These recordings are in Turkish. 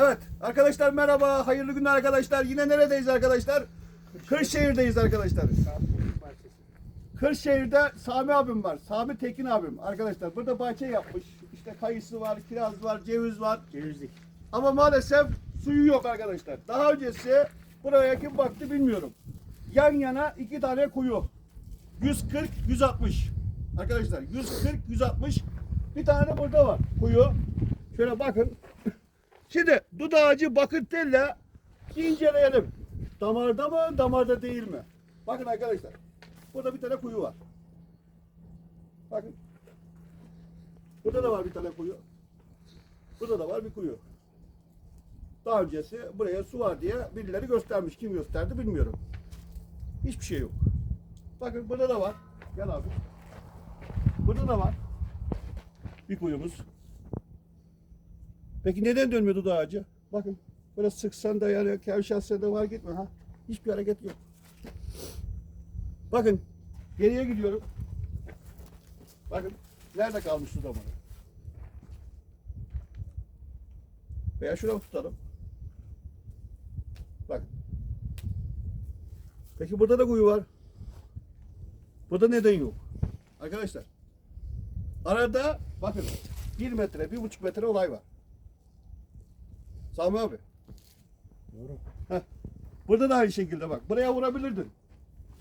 Evet arkadaşlar merhaba. Hayırlı günler arkadaşlar. Yine neredeyiz arkadaşlar? Kırşehir'deyiz arkadaşlar. Kırşehir'de Sami abim var. Sami Tekin abim arkadaşlar. Burada bahçe yapmış. İşte kayısı var, kiraz var, ceviz var. Cevizlik. Ama maalesef suyu yok arkadaşlar. Daha öncesi buraya kim baktı bilmiyorum. Yan yana iki tane kuyu. 140, 160. Arkadaşlar 140, 160. Bir tane burada var kuyu. Şöyle bakın. Şimdi dut ağacı bakır telle inceleyelim. Damarda mı, damarda değil mi? Bakın arkadaşlar. Burada bir tane kuyu var. Bakın. Burada da var bir tane kuyu. Burada da var bir kuyu. Daha öncesi buraya su var diye birileri göstermiş. Kim gösterdi bilmiyorum. Hiçbir şey yok. Bakın burada da var. Gel abi. Burada da var. Bir kuyumuz. Peki neden dönmüyor dut ağacı? Bakın böyle sıksan da yani kevşatsa da var gitme ha. Hiçbir hareket yok. Bakın geriye gidiyorum. Bakın nerede kalmış su damarı? Veya şuraya tutalım. Bak. Peki burada da kuyu var. Burada neden yok? Arkadaşlar. Arada bakın bir metre, bir buçuk metre olay var. Sami abi. Doğru. Heh. Burada da aynı şekilde bak. Buraya vurabilirdin.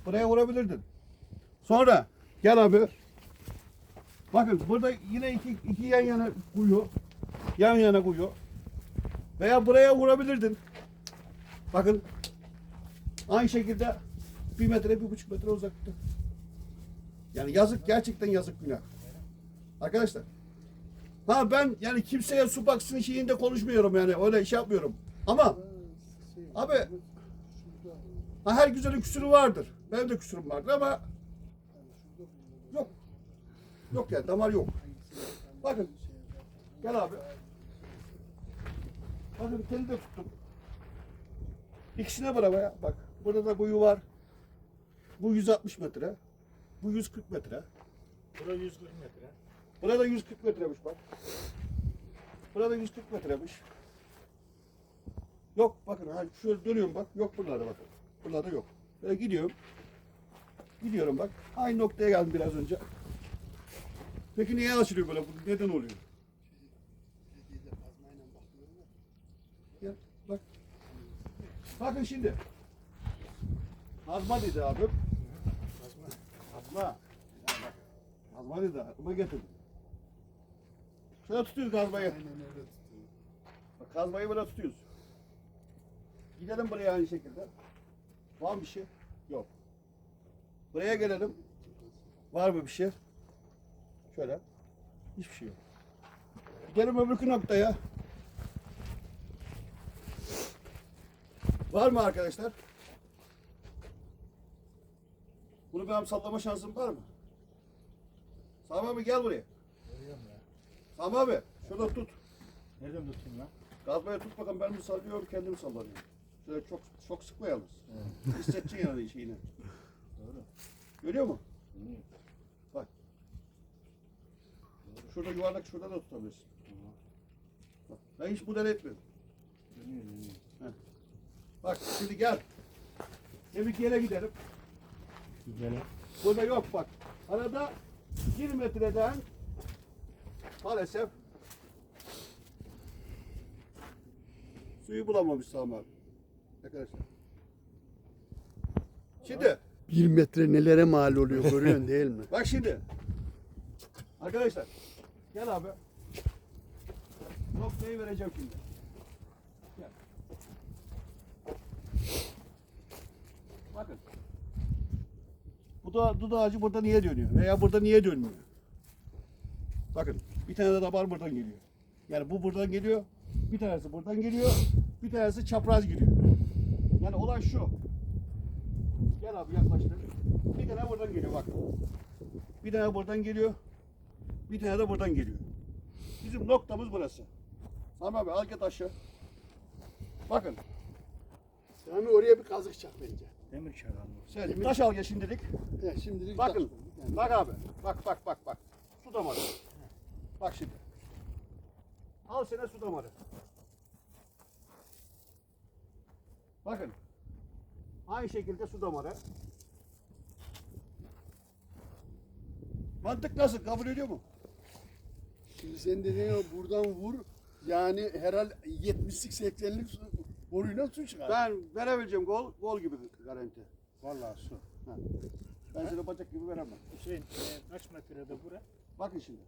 Buraya vurabilirdin. Sonra gel abi. Bakın burada yine iki, iki yan yana kuyu. Yan yana kuyu. Veya buraya vurabilirdin. Bakın. Aynı şekilde bir metre, bir buçuk metre uzakta. Yani yazık, gerçekten yazık günah. Arkadaşlar. Ha ben yani kimseye su baksın şeyinde konuşmuyorum yani. Öyle iş yapmıyorum. Ama Abi ha her güzelin küsürü vardır. Benim de küsürüm vardır ama yok. Yok yani damar yok. Bakın. Gel abi. Bakın teli de tuttum. İkisine beraber ya. Bak burada da kuyu var. Bu 160 metre. Bu 140 metre. Bura 140 metre. Burada 140 metremiş bak. Burada 140 metremiş. Yok bakın ha şöyle dönüyorum bak. Yok buralarda bakın. Buralarda yok. Böyle gidiyorum. Gidiyorum bak. Aynı noktaya geldim biraz önce. Peki niye açılıyor böyle? Bu neden oluyor? Gel bak. Bakın şimdi. Kazma dedi abim. Kazma. Kazma dedi. Aklıma getirdim. Şöyle tutuyoruz kazmayı. Bak kazmayı böyle tutuyoruz. Gidelim buraya aynı şekilde. Var mı bir şey? Yok. Buraya gelelim. Var mı bir şey? Şöyle. Hiçbir şey yok. Gidelim öbürkü noktaya. Var mı arkadaşlar? Bunu benim sallama şansım var mı? Sami abi gel buraya. Sami abi şurada tut. Nereden tutayım lan? Gazmaya tut bakalım ben mi sallıyorum kendim sallanıyorum. Şöyle çok çok sıkma yalnız. Hissedeceksin yani şeyini. Doğru. Görüyor musun? Dönüyor. Bak. Şurada yuvarlak şurada da tutabilirsin. Bak, ben hiç müdahale etmedim. Dönüyor dönüyor. Bak şimdi gel. Demek yere gidelim. Gidelim. Burada yok bak. Arada 1 metreden maalesef suyu bulamamış Sami abi. Arkadaşlar. Şimdi Bir metre nelere mal oluyor görüyorsun değil mi? Bak şimdi. Arkadaşlar. Gel abi. Noktayı vereceğim şimdi. Gel. Bakın. Bu da dut ağacı burada niye dönüyor? Veya burada niye dönmüyor? Bakın. Bir tane de dabar buradan geliyor. Yani bu buradan geliyor. Bir tanesi buradan geliyor. Bir tanesi çapraz giriyor. Yani olay şu. Gel abi yaklaştır. Bir tane buradan geliyor bak. Bir tane buradan geliyor. Bir tane de buradan geliyor. Bizim noktamız burası. Sami abi al git aşağı. Bakın. Sami oraya bir kazık çak bence. Demir çakallı. Sen taş al gel şimdilik. He, şimdilik Bakın. taş. Yani Bak abi. Bak bak bak bak. Su damarı. Bak şimdi. Al sana su damarı. Bakın. Aynı şekilde su damarı. Mantık nasıl? Kabul ediyor mu? Şimdi sen dediğin o buradan vur. Yani herhal 70'lik 80'lik su, boruyla su çıkar. Ben verebileceğim gol, gol gibi garanti. Vallahi su. Ben sana bacak gibi veremem. Hüseyin e, kaç metrede bura? Bakın şimdi.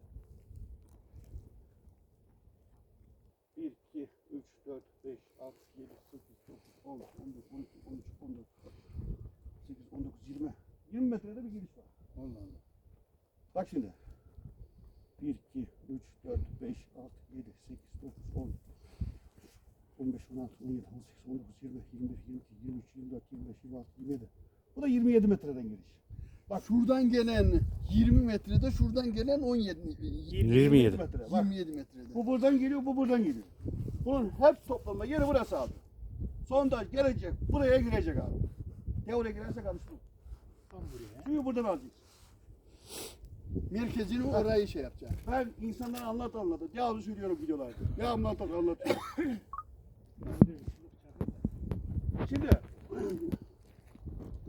1, 2, 3, 4, 5, 6, 7, 8, 9, 10, 11, 12, 13, 14, 8, 19, 20. 20 metrede bir giriş var. Allah Allah. Bak şimdi. 1, 2, 3, 4, 5, 6, 7, 8, 9, 10, 15, 16, 17, 18, 19, 20, 21, 22, 23, 24, 25, 26, 27. Bu da 27 metreden giriş. Bak şuradan gelen 20 metrede, şuradan gelen 17 27. metre. Bak. 27 metrede. Bu buradan geliyor, bu buradan geliyor. Bunun hep toplamda yeri burası abi. Sondaj gelecek, buraya girecek abi. Ya oraya girerse karıştı. Tam buraya. Suyu buradan alacağız. Merkezini orayı şey yapacak. Ben insanlara anlat anlat. Devamlı söylüyorum videolarda. Devamlı anlat anlatıyorum. Şimdi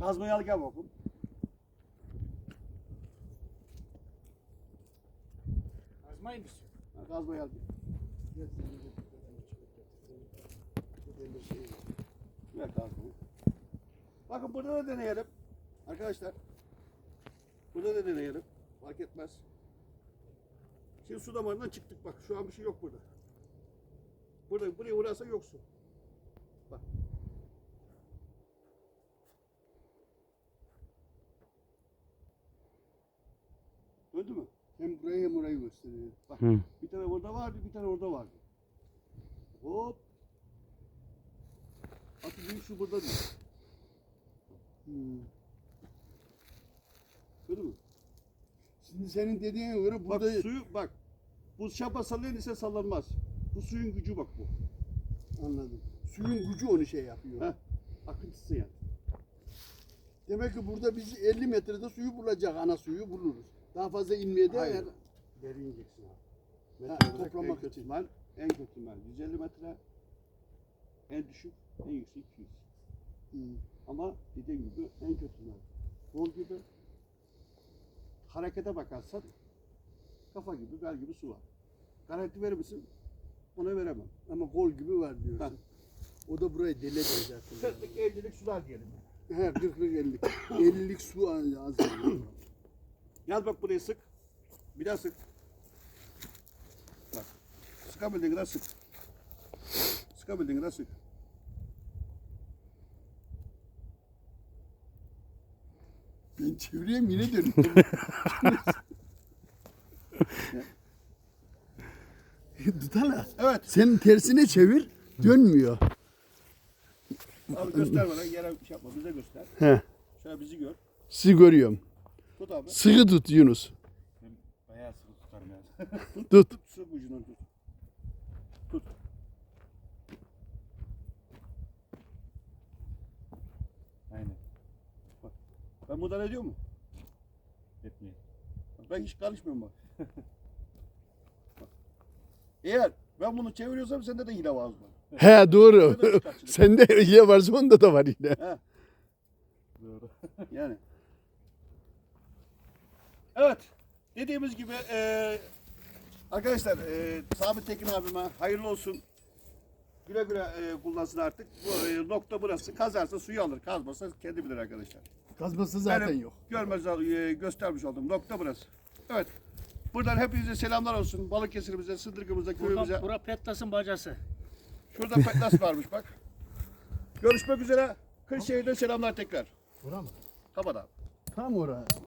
kazmayı al gel istiyorsun? Ha, Kazmayı al. Ver kazmayı. Bakın burada da deneyelim. Arkadaşlar. Burada da deneyelim. Fark etmez. Şimdi su damarından çıktık bak. Şu an bir şey yok burada. Burada buraya uğrarsa yok su. Bak. Döndü mü? Hem burayı hem orayı gösteriyor. Bak. Hı. Bir tane burada vardı, bir tane orada vardı. Hop. Atı büyük su burada değil. Hmm. Gördün mü? Şimdi senin dediğine göre Bak burada suyu bak. Bu şapa sallayın ise sallanmaz. Bu suyun gücü bak bu. anladım. Suyun gücü onu şey yapıyor. Heh. Akıntısı yani. Demek ki burada biz 50 metrede suyu bulacak, ana suyu buluruz. Daha fazla inmeye de Hayır. eğer- Deri ineceksin abi. Ha, Metre olarak toplamak en kötü ihtimal, en kötü ihtimal 150 metre, en düşük, en yüksek 200. Hmm. Ama dediğim gibi en kötü ihtimal. Bol gibi harekete bakarsan kafa gibi, bel gibi su var. Garanti verir misin? Ona veremem. Ama gol gibi var diyorsun. Ha. O da burayı delecek zaten. 40'lık 50'lik sular diyelim. He 40'lık 50'lik. 50'lik su az. Yaz bak burayı sık. Bir daha sık. Sıkabildiğin kadar sık. Sıkabildiğin kadar sık. ben çevireyim yine dönüyorum. Tutala. Evet. Sen tersine çevir dönmüyor. Abi göster bana. Yere şey yapma. Bize göster. He. Şöyle bizi gör. Sizi görüyorum. Tut abi. Sıkı tut Yunus. Bayağı sıkı tutarım ya. Tut. Tut şu ucundan. Tut. Buradan ediyor mu? Etmiyor. Ben hiç karışmıyorum bak. Bak. Eğer ben bunu çeviriyorsam sende de hile var o zaman. He doğru. Sende hile varsa onda da var yine. He. Doğru. Yani. Evet. Dediğimiz gibi eee, arkadaşlar eee Sabit Tekin abime hayırlı olsun. Güle güle eee, kullansın artık. Bu eee, nokta burası. Kazarsa suyu alır. Kazmasa kendi bilir arkadaşlar. Kazması zaten Benim yok. Görmez eee, göstermiş oldum. Nokta burası. Evet. Buradan hepinize selamlar olsun. Balıkesir'imize, Sıdırgımıza, köyümüze. Buradan, bura Pettas'ın bacası. Şurada petlas varmış bak. Görüşmek üzere. Kırşehir'den selamlar tekrar. Bura mı? Kapat abi. Tam oraya.